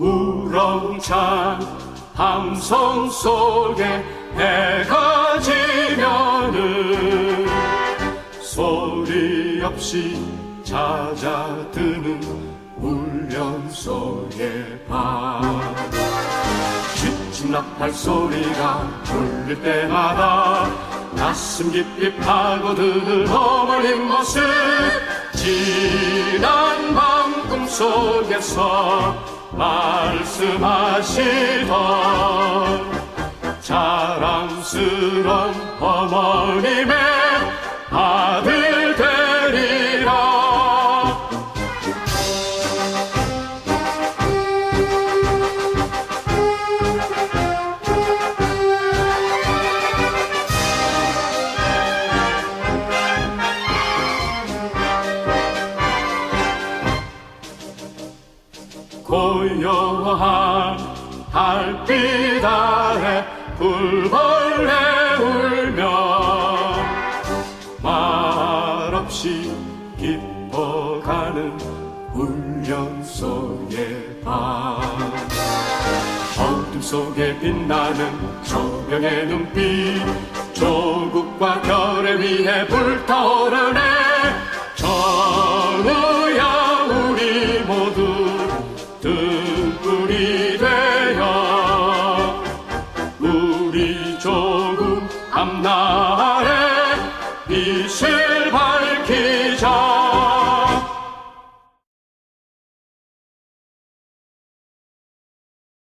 우렁찬 함성 속에 해가 지면은 소리 없이 잦아드는 울련소의 밤. 쥐집 나팔 소리가 울릴 때마다 가슴 깊이 파고드는 어머님 모습 속에서 말씀하시던 자랑스런 어머님의 고요한 달빛 아래 불벌레 울며 말없이 깊어가는 훈련소의 밤. 어둠 속에 빛나는 조명의 눈빛 조국과 결에 위해 불타오르네 밤날에 빛을